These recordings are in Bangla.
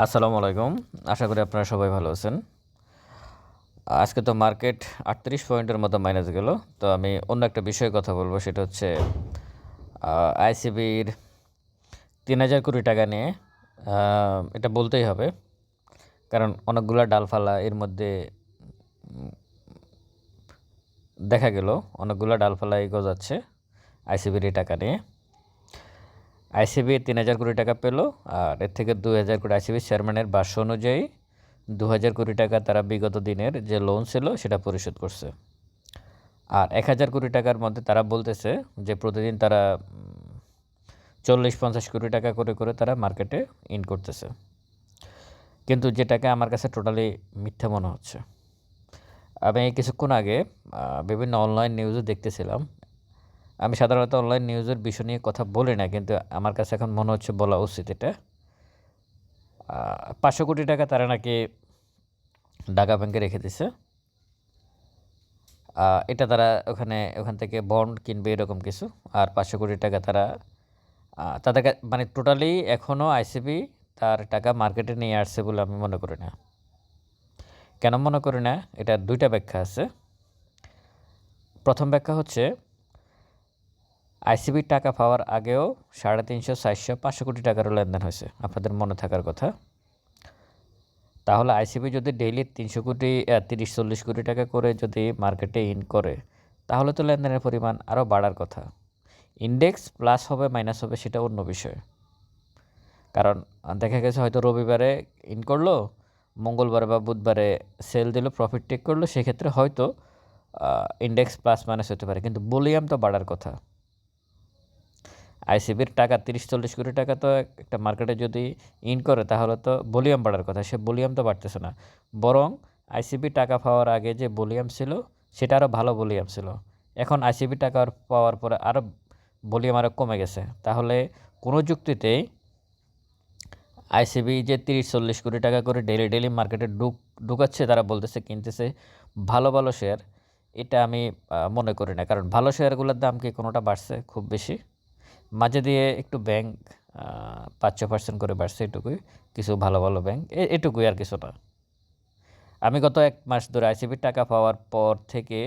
আসসালামু আলাইকুম। আশা করি আপনারা সবাই ভালো আছেন। আজকে তো মার্কেট আটত্রিশ পয়েন্টের মতো মাইনাস গেল। তো আমি অন্য একটা বিষয়ে কথা বলব, সেটা হচ্ছে আইসিবির তিন হাজার কোটি টাকা নিয়ে এটা বলতেই হবে। কারণ অনেকগুলা ডালফালা এর মধ্যে দেখা গেল, অনেকগুলা ডালফালাই গজাচ্ছে আইসিবির এই টাকা নিয়ে। আইসিবি তিন হাজার কোটি টাকা পেল, আর এর থেকে দুই হাজার কোটি আইসিবি চেয়ারম্যানের ভাষ্য অনুযায়ী দু হাজার কোটি টাকা তারা বিগত দিনের যে লোন ছিল সেটা পরিশোধ করছে। আর এক হাজার কোটি টাকার মধ্যে তারা বলতেছে যে প্রতিদিন তারা চল্লিশ পঞ্চাশ কোটি টাকা করে করে তারা মার্কেটে ইন করতেছে। কিন্তু যে টাকা আমার কাছে টোটালি মিথ্যা মনে হচ্ছে। আমি কিছুক্ষণ আগে বিভিন্ন অনলাইন নিউজও দেখতেছিলাম আমি সাধারণত অনলাইন নিউজের বিষয় নিয়ে কথা বলি না, কিন্তু আমার কাছে এখন মনে হচ্ছে বলা উচিত এটা। পাঁচশো কোটি টাকা তারা নাকি ঢাকা ব্যাংকে রেখে দিছে। এটা তারা ওখানে, ওখান থেকে বন্ড কিনবে এরকম কিছু, আর পাঁচশো কোটি টাকা তারা তাদের মানে টোটালি এখনও আইসিবি তার টাকা মার্কেটে নিয়ে আসছে বলে আমি মনে করি না। কেন মনে করি না? এটা দুইটা ব্যাখ্যা আছে। প্রথম ব্যাখ্যা হচ্ছে আইসিবির টাকা পাওয়ার আগেও সাড়ে তিনশো, চারশো, পাঁচশো কোটি টাকারও লেনদেন হয়েছে, আপনাদের মনে থাকার কথা। তাহলে আইসিবি যদি ডেইলি তিনশো কোটি তিরিশ, চল্লিশ কোটি টাকা করে যদি মার্কেটে ইন করে, তাহলে তো লেনদেনের পরিমাণ আরও বাড়ার কথা। ইন্ডেক্স প্লাস হবে, মাইনাস হবে, সেটা অন্য বিষয়। কারণ দেখা গেছে হয়তো রবিবারে ইন করল, মঙ্গলবারে বা বুধবারে সেল দিল, প্রফিট টেক করল, সেক্ষেত্রে হয়তো ইন্ডেক্স প্লাস মাইনাস হতে পারে, কিন্তু বলিয়াম তো বাড়ার কথা। আইসিবির টাকা তিরিশ, চল্লিশ কোটি টাকা তো একটা মার্কেটে যদি ইন করে, তাহলে তো ভলিউম বাড়ার কথা। সে ভলিউম তো বাড়তেছে না। বরং আইসিবি টাকা পাওয়ার আগে যে ভলিউম ছিল, সেটা আরও ভালো ভলিউম ছিল। এখন আইসিবি টাকা পাওয়ার পরে আরও ভলিউম আরও কমে গেছে। তাহলে কোনো যুক্তিতেই আইসিবি যে তিরিশ, চল্লিশ কোটি টাকা করে ডেলি ডেলি মার্কেটে ঢুক, ঢুকাচ্ছে, তারা বলতেছে, কিনতেছে ভালো ভালো শেয়ার এটা আমি মনে করি না। কারণ ভালো শেয়ারগুলোর দাম কি কোনোটা বাড়ছে? খুব বেশি। মাঝে দিয়ে একটু ব্যাংক পাঁচ ছ পার্সেন্ট করে বাড়ছে এটুকুই, কিছু ভালো ভালো ব্যাংক এটুকুই আর কিছু না আমি গত এক মাস ধরে আইসিবির টাকা পাওয়ার পর থেকে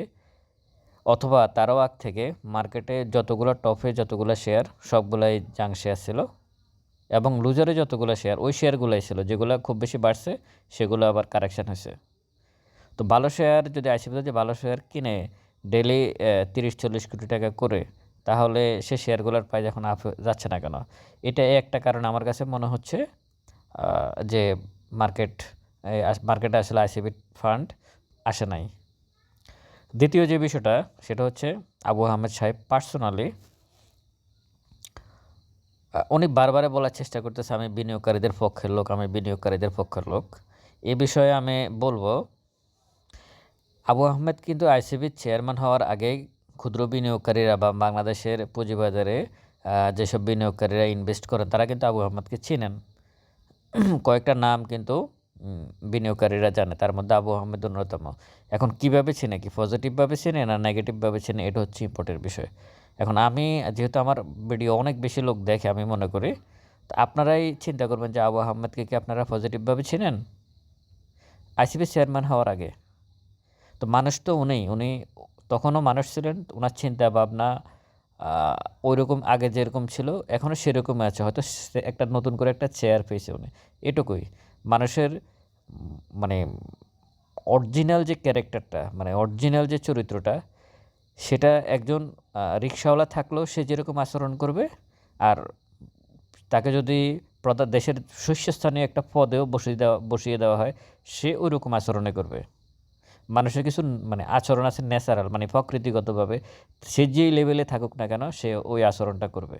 অথবা তারও আগ থেকে মার্কেটে যতগুলো টপে যতগুলো শেয়ার, সবগুলাই জাং শেয়ার ছিল এবং লুজারে যতগুলো শেয়ার, ওই শেয়ারগুলোই ছিল, যেগুলো খুব বেশি বাড়ছে, সেগুলো আবার কারেকশান হয়েছে। তো ভালো শেয়ার, যদি আইসিবিতে যে ভালো শেয়ার কিনে ডেলি তিরিশ, চল্লিশ কোটি টাকা করে তাহলে সে শেয়ারগুলোর প্রাইস এখন আপ যাচ্ছে না কেন? এটা একটা কারণ আমার কাছে মনে হচ্ছে যে মার্কেট মার্কেটে আসলে আইসিবি ফান্ড আসে নাই। দ্বিতীয় যে বিষয়টা, সেটা হচ্ছে আবু আহমেদ সাহেব পার্সোনালি উনি বারবারে বলার চেষ্টা করতেছে, আমি বিনিয়োগকারীদের পক্ষের লোক, আমি বিনিয়োগকারীদের পক্ষের লোক। এ বিষয়ে আমি বলব, আবু আহমেদ কিন্তু আইসিবির চেয়ারম্যান হওয়ার আগেই ক্ষুদ্র বিনিয়োগকারীরা বা বাংলাদেশের পুঁজিবাজারে যেসব বিনিয়োগকারীরা ইনভেস্ট করেন, তারা কিন্তু আবু আহমেদকে চিনেন। কয়েকটা নাম কিন্তু বিনিয়োগকারীরা জানে, তার মধ্যে আবু আহমেদ অন্যতম। এখন কীভাবে চিনে? কি পজিটিভভাবে চেনে না নেগেটিভভাবে চেনে? এটা হচ্ছে ইম্পর্টেন্ট বিষয়। এখন আমি, যেহেতু আমার ভিডিও অনেক বেশি লোক দেখে, আমি মনে করি, তা আপনারাই চিন্তা করবেন যে আবু আহমেদকে কি আপনারা পজিটিভভাবে চিনেন? আইসিবি চেয়ারম্যান হওয়ার আগে। তো মানুষ তো উনি উনি তখনও মানুষ ছিলেন ওনার চিন্তা ভাবনা ওই রকম আগে যেরকম ছিল, এখনও সেরকমই আছে। হয়তো একটা নতুন করে একটা চেয়ার পেয়েছে উনি। এটুকুই। মানুষের মানে অরিজিনাল যে ক্যারেক্টারটা মানে অরিজিনাল যে চরিত্রটা, সেটা একজন রিক্সাওয়ালা থাকলেও সে যেরকম আচরণ করবে, আর তাকে যদি প্রধান দেশের শীর্ষস্থানীয় একটা পদেও বসিয়ে দেওয়া বসিয়ে দেওয়া হয়, সে ওই রকম আচরণে করবে। মানুষের কিছু মানে আচরণ আছে ন্যাচারাল মানে প্রকৃতিগতভাবে, সে যেই লেভেলে থাকুক না কেন, সে ওই আচরণটা করবে।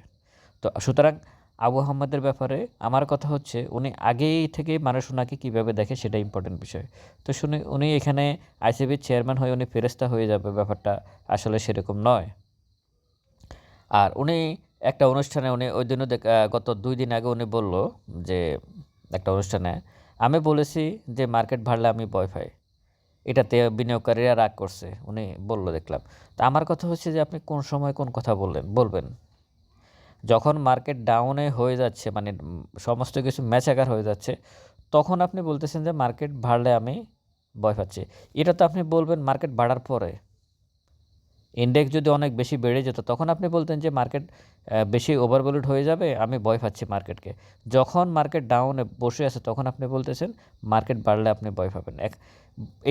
তো সুতরাং আবু আহমদের ব্যাপারে আমার কথা হচ্ছে, উনি আগেই থেকে মানুষ ওনাকে কীভাবে দেখে সেটা ইম্পর্টেন্ট বিষয়। তো শুনে উনি এখানে আইসিবির চেয়ারম্যান হয়ে উনি ফেরস্তা হয়ে যাবে, ব্যাপারটা আসলে সেরকম নয়। আর উনি একটা অনুষ্ঠানে, উনি ওই দিনও গত দুই দিন আগে উনি বলল যে, একটা অনুষ্ঠানে, আমি বলেছি যে, মার্কেট ভাড়লে আমি ভয় পাই। এটাতে বিনিয়োগকারীরা রাগ করছে, উনি বলল দেখলাম। তা আমার কথা হচ্ছে যে আপনি কোন সময় কোন কথা বললেন, বলবেন? যখন মার্কেট ডাউনে হয়ে যাচ্ছে মানে সমস্ত কিছু ম্যাচাকার হয়ে যাচ্ছে, তখন আপনি বলতেছেন যে মার্কেট বাড়লে আমি ভয় পাচ্ছি। এটা তো আপনি বলবেন মার্কেট বাড়ার পরে। ইন্ডেক্স যদি অনেক বেশি বেড়ে যেত, তখন আপনি বলতেন যে মার্কেট বেশি ওভারভ্যালুড হয়ে যাবে, আমি ভয় পাচ্ছি মার্কেটকে যখন মার্কেট ডাউনে বসে আছে, তখন আপনি বলতেছেন মার্কেট বাড়লে আপনি ভয় পাবেন। এক,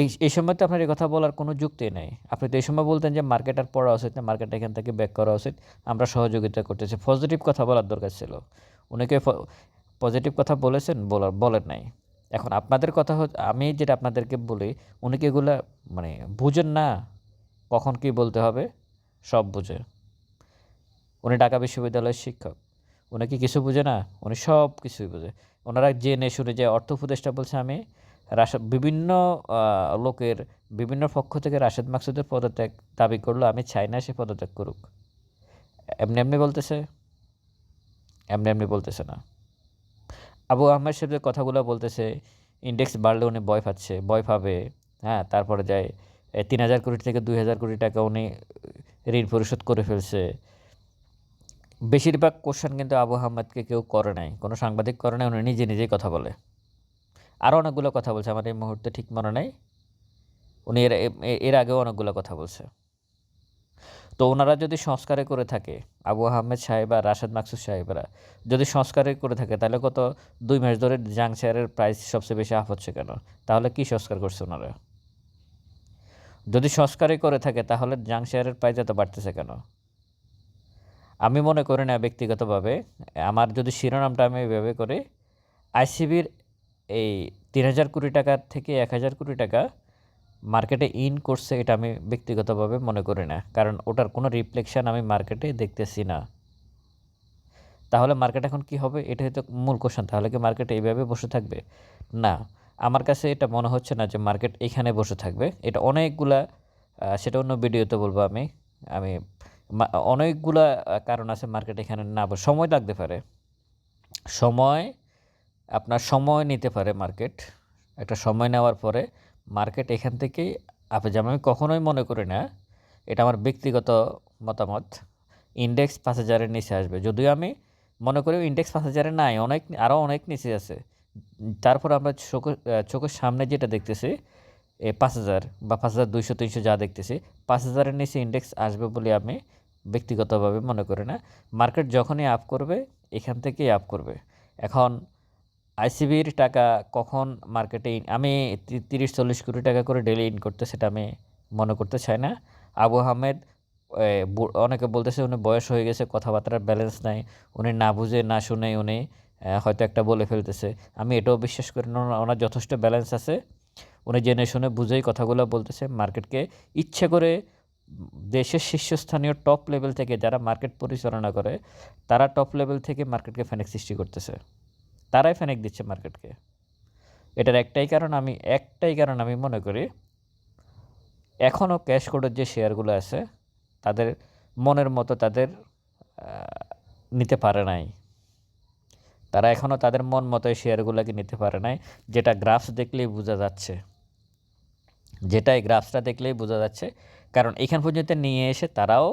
এই এই সময় তো আপনার এই কথা বলার কোনো যুক্তি নেই। আপনি তো এই সময় বলতেন যে মার্কেট আর পড়া উচিত না মার্কেট এখান থেকে ব্যাক করা উচিত, আমরা সহযোগিতা করতেছি। পজিটিভ কথা বলার দরকার ছিল। উনিকে পজিটিভ কথা বলেছেন, বলার, বলেন নাই। এখন আপনাদের কথা আমি যেটা আপনাদেরকে বলি উনি কি এগুলা মানে বুঝেন না কখন কি বলতে হবে? সব বুঝে। উনি ঢাকা বিশ্ববিদ্যালয়ের শিক্ষক। উনি কি কিছু বুঝে না? উনি সব কিছুই বুঝে। ওনারা জেনে শুনে যে অর্থ উপদেষ্টা বলছে আমি রাশাদ বিভিন্ন লোকের, বিভিন্ন পক্ষ থেকে রাশেদ মাকসুদের পদত্যাগ দাবি করল, আমি চাই না সে পদত্যাগ করুক। এমনি এমনি বলতেছে। এমনি এমনি বলতেছে না। আবু আহমেদ সাহেবের কথাগুলো বলতেছে ইন্ডেক্স বাড়লে উনি ভয় পাচ্ছে, ভয় পাবে হ্যাঁ তারপরে যায় তিন হাজার কোটি থেকে দুই হাজার কোটি টাকা উনি ঋণ পরিশোধ করে ফেলছে। বেশিরভাগ কোশ্চেন কিন্তু আবু আহমেদকে কেউ করে নাই। কোনো সাংবাদিক করে নাই, উনি নিজে নিজেই কথা বলে। আরও অনেকগুলো কথা বলছে, আমার এই মুহূর্তে ঠিক মনে নেই। উনি এর এর আগেও অনেকগুলো কথা বলছে। তো ওনারা যদি সংস্কারে করে থাকে, আবু আহমেদ সাহেব আর রাশেদ মাকসুদ সাহেবরা যদি সংস্কারে করে থাকে, তাহলে কত দুই মাস ধরে জাং শেয়ারের প্রাইস সবচেয়ে বেশি আপ হচ্ছে কেন? তাহলে কি সংস্কার করছে ওনারা? যদি সংস্কারই করে থাকে, তাহলে জাং শেয়ারের প্রাইস এত বাড়তেছে কেন? আমি মনে করি না ব্যক্তিগতভাবে। আমার যদি শিরোনামটা আমি এভাবে করি আইসিবির এই তিন হাজার কোটি টাকার থেকে এক হাজার কোটি টাকা মার্কেটে ইন করছে এটা আমি ব্যক্তিগতভাবে মনে করি না। কারণ ওটার কোনো রিফ্লেকশান আমি মার্কেটে দেখতেছি না। তাহলে মার্কেট এখন কি হবে? এটা হয়তো মূল কোশ্চেন তাহলে কি মার্কেট এইভাবে বসে থাকবে? না। আমার কাছে এটা মনে হচ্ছে না যে মার্কেট এখানে বসে থাকবে। এটা অনেকগুলা সেটা অন্য ভিডিওতে বলব আমি। আমি অনেকগুলা কারণ আছে মার্কেট এখানে না সময় লাগতে পারে। সময়, আপনার সময় নিতে পারে মার্কেট। একটা সময় নেওয়ার পরে মার্কেট এখান থেকেই আপে যেমন আমি কখনোই মনে করি না, এটা আমার ব্যক্তিগত মতামত ইন্ডেক্স পাঁচ হাজারের নিচে আসবে। যদিও আমি মনে করি ইন্ডেক্স পাঁচ হাজারে নাই, অনেক আরও অনেক নিচে আছে। তারপর আমরা চোখ চোখের সামনে যেটা দেখতেছি পাঁচ হাজার বা পাঁচ হাজার দুইশো, তিনশো যা দেখতেছি, পাঁচ হাজারের নিচে ইন্ডেক্স আসবে বলে আমি ব্যক্তিগতভাবে মনে করি না। মার্কেট যখনই আপ করবে, এখান থেকেই আপ করবে। এখন আইসিবির টাকা কখন মার্কেটে আমি তিরিশ, চল্লিশ কোটি টাকা করে ডেলি ইন করতে, সেটা আমি মনে করতে চাই না। আবু আহমেদ অনেকে বলতেছে উনি বয়স হয়ে গেছে, কথাবার্তার ব্যালেন্স নাই, উনি না বুঝে, না শুনে উনি হয়তো একটা বলে ফেলতেছে। আমি এটাও বিশ্বাস করি না ওনার যথেষ্ট ব্যালেন্স আছে। উনি জেনে শুনে বুঝেই কথাগুলো বলতেছে মার্কেটকে। ইচ্ছে করে দেশের শীর্ষস্থানীয় টপ লেভেল থেকে যারা মার্কেট পরিচালনা করে, তারা টপ লেভেল থেকে মার্কেটকে ফ্যানেক সৃষ্টি করতেছে। তারাই ফ্যানেক দিচ্ছে মার্কেটকে। এটার একটাই কারণ, আমি একটাই কারণ আমি মনে করি এখনও ক্যাশ কোডের যে শেয়ারগুলো আছে, তাদের মনের মতো তাদের নিতে পারে নাই। তারা এখনও তাদের মন মতো শেয়ারগুলোকে নিতে পারে নাই, যেটা গ্রাফস দেখলেই বোঝা যাচ্ছে। যেটাই গ্রাফসটা দেখলেই বোঝা যাচ্ছে, কারণ এখান পর্যন্ত নিয়ে এসে তারাও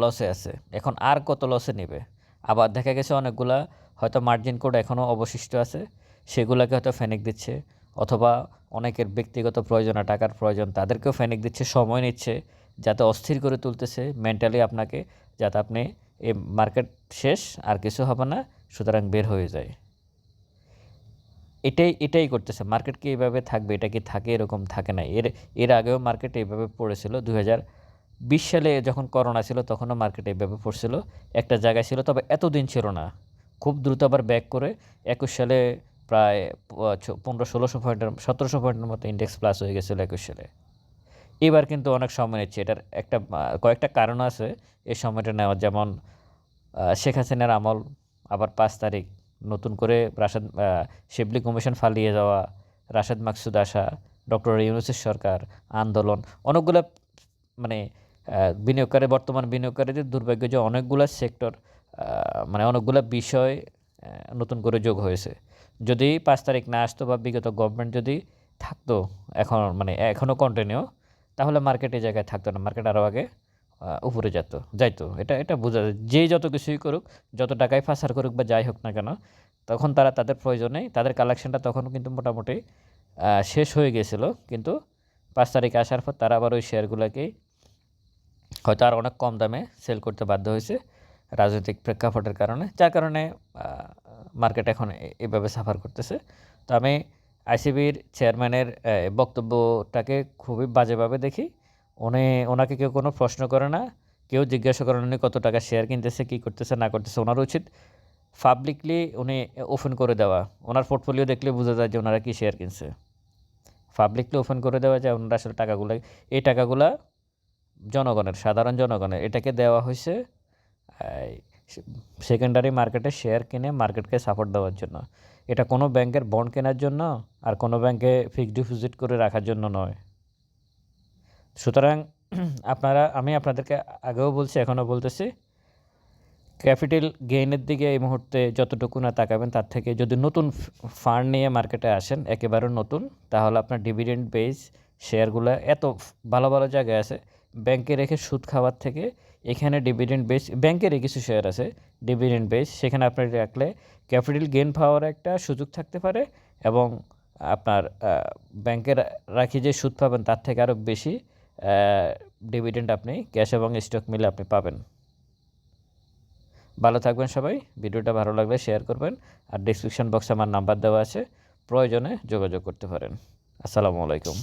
লসে আছে। এখন আর কত লসে নেবে? আবার দেখা গেছে অনেকগুলা, হয়তো মার্জিন কোড এখনও অবশিষ্ট আছে, সেগুলোকে হয়তো ফেনিক দিচ্ছে, অথবা অনেকের ব্যক্তিগত প্রয়োজনে টাকার প্রয়োজন, তাদেরকেও ফেনিক দিচ্ছে, সময় নিচ্ছে, যাতে অস্থির করে তুলতেছে মেন্টালি আপনাকে, যাতে আপনি এই মার্কেট শেষ, আর কিছু হবে না সুতরাং বের হয়ে যায়। এটাই এটাই করতেছে। মার্কেট কি এইভাবে থাকবে? এটা কি থাকে? এরকম থাকে না। এর এর আগেও মার্কেট এইভাবে পড়েছিল। দু বিশ সালে যখন করোনা ছিল, তখনও মার্কেট এইভাবে পড়ছিল। একটা জায়গায় ছিল, তবে এতদিন ছিল না। খুব দ্রুত আবার ব্যাক করে একুশ সালে প্রায় পনেরো, ষোলোশো পয়েন্টের, সতেরোশো পয়েন্টের মতো ইন্ডেক্স প্লাস হয়ে গেছিল একুশ সালে। এবার কিন্তু অনেক সময় নিচ্ছে। এটার একটা কয়েকটা কারণ আছে। এই সময়টা নেওয়ার। যেমন শেখ হাসিনার আমল আবার পাঁচ তারিখ। নতুন করে রাশেদ শিবলি কমিশন ফালিয়ে যাওয়া, রাশেদ মাকসুদ আসা, ডক্টর ইউনুসের সরকার, আন্দোলন, অনেকগুলো মানে বিনিয়োগকারী, বর্তমান বিনিয়োগকারীদের দুর্ভাগ্য যে অনেকগুলো সেক্টর মানে অনেকগুলো বিষয় নতুন করে যোগ হয়েছে। যদি পাঁচ তারিখ না আসতো বা বিগত গভর্নমেন্ট যদি থাকতো, এখন মানে এখনও কন্টিনিউ তাহলে মার্কেট এই জায়গায় থাকতো না। মার্কেট আরও আগে উপরে যেত যাইতো। এটা এটা বোঝা যায়। যেই যত কিছুই করুক, যত টাকাই ফাঁসার করুক বা যাই হোক না কেন, তখন তারা তাদের প্রয়োজনে তাদের কালেকশনটা তখন কিন্তু মোটামুটি শেষ হয়ে গেছিল। কিন্তু পাঁচ তারিখে আসার পর তারা আবার ওই শেয়ারগুলোকেই হয়তো আর অনেক কম দামে সেল করতে বাধ্য হয়েছে রাজনৈতিক প্রেক্ষাপটের কারণে, যার কারণে মার্কেট এখন এভাবে সাফার করতেছে। তো আমি আইসিবির চেয়ারম্যানের বক্তব্যটাকে খুবই বাজেভাবে দেখি। উনি ওনাকে কেউ কোনো প্রশ্ন করে না, কেউ জিজ্ঞাসা করেন উনি কত টাকা শেয়ার কিনতেছে, কী করতেছে, না করতেছে ওনার উচিত পাবলিকলি উনি ওপেন করে দেওয়া। ওনার পোর্টফোলিও দেখলে বোঝা যায় যে ওনারা কী শেয়ার কিনছে। পাবলিকলি ওপেন করে দেওয়া যায় ওনারা আসলে টাকাগুলো, এই টাকাগুলা জনগণের, সাধারণ জনগণের, এটাকে দেওয়া হয়েছে সেকেন্ডারি মার্কেটে শেয়ার কিনে মার্কেটকে সাপোর্ট দেওয়ার জন্য। এটা কোনো ব্যাংকের বন্ড কেনার জন্য আর কোনো ব্যাংকে ফিক্সড ডিপোজিট করে রাখার জন্য নয়। সুতরাং আপনারা, আমি আপনাদেরকে আগেও বলছি, এখনও বলতেছি, ক্যাপিটাল গেইনের দিকে এই মুহূর্তে যতটুকু না তাকাবেন, তার থেকে যদি নতুন ফান্ড নিয়ে মার্কেটে আসেন একেবারে নতুন, তাহলে আপনার ডিভিডেন্ড বেস শেয়ারগুলো এত ভালো ভালো জায়গায় আছে, ব্যাংকে রেখে সুদ খাওয়ার থেকে এখানে ডিভিডেন্ড বেস ব্যাংকেরই কিছু শেয়ার আছে ডিভিডেন্ড বেস সেখানে আপনি রাখলে ক্যাপিটাল গেইন পাওয়ার একটা সুযোগ থাকতে পারে এবং আপনার ব্যাংকে রাখি যে সুদ পাবেন, তার থেকে আরও বেশি ডিভিডেন্ড আপনি, ক্যাশ এবং স্টক মিলে আপনি পাবেন। ভালো থাকবেন সবাই, ভিডিওটা ভালো লাগলে শেয়ার করবেন আর ডিসক্রিপশন বক্সে আমার নাম্বার দেওয়া আছে, প্রয়োজনে যোগাযোগ করতে পারেন। আসসালামু আলাইকুম।